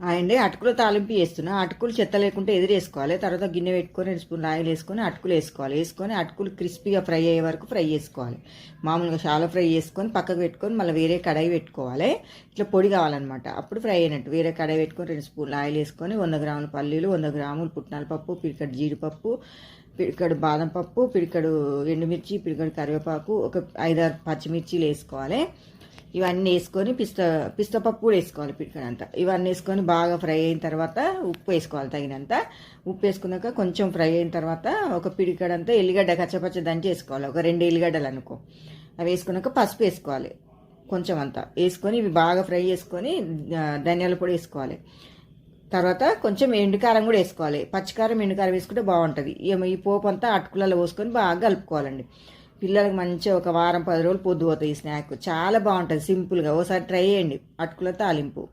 అండి అటుకులు తాలింపు వేస్తున్నా అటుకులు చెత్త లేకుంటే ఎదురేసుకోవాలి తర్వాత గిన్నె పెట్టుకొని రెండు స్పూన్లు ఆయిల్ వేసుకొని అటుకులు వేసుకోవాలి. వేసుకొని అటుకులు క్రిస్పీగా ఫ్రై అయ్యే వరకు ఫ్రై చేసుకోవాలి. మామూలుగా చాలా ఫ్రై చేసుకొని పక్కకు పెట్టుకొని మళ్ళీ వేరే కడాయి పెట్టుకోవాలి. ఇట్లా పొడి కావాలన్నమాట. అప్పుడు ఫ్రై అయినట్టు. వేరే కడాయి పెట్టుకొని రెండు స్పూన్లు ఆయిల్ వేసుకొని వంద గ్రాముల పల్లీలు వంద గ్రాములు పుట్నాల పప్పు పిడికడు జీడిపప్పు పిడికడు బాదం పప్పు పిడికడు ఎండుమిర్చి పిడికడు కరివేపాకు ఒక ఐదారు పచ్చిమిర్చిలు వేసుకోవాలి. ఇవన్నీ వేసుకొని పిస్త పిస్తపప్పు కూడా వేసుకోవాలి పిడికడంత. ఇవన్నీ వేసుకొని బాగా ఫ్రై అయిన తర్వాత ఉప్పు వేసుకోవాలి తగినంత. ఉప్పు వేసుకున్నాక కొంచెం ఫ్రై అయిన తర్వాత ఒక పిడికడంతా ఎల్లిగడ్డ కచ్చపచ్చ దంచి వేసుకోవాలి. ఒక రెండు ఎల్లిగడ్డలు అనుకో. అవి వేసుకున్నాక పసుపు వేసుకోవాలి. కొంచెం అంతా. వేసుకొని ఇవి బాగా ఫ్రై చేసుకొని ధనియాల పొడి వేసుకోవాలి. తర్వాత కొంచెం ఎండుకారం కూడా వేసుకోవాలి. పచ్చికారం ఎండుకారం వేసుకుంటే బాగుంటుంది. ఏమో ఈ పోపు అంతా అటుకులలో పోసుకొని బాగా కలుపుకోవాలండి. పిల్లలకు మంచిగా ఒక వారం పది రోజులు పొద్దు పోతాయి ఈ స్నాక్. చాలా బాగుంటుంది సింపుల్గా. ఓసారి ట్రై చేయండి. అటుకుల తాలింపు.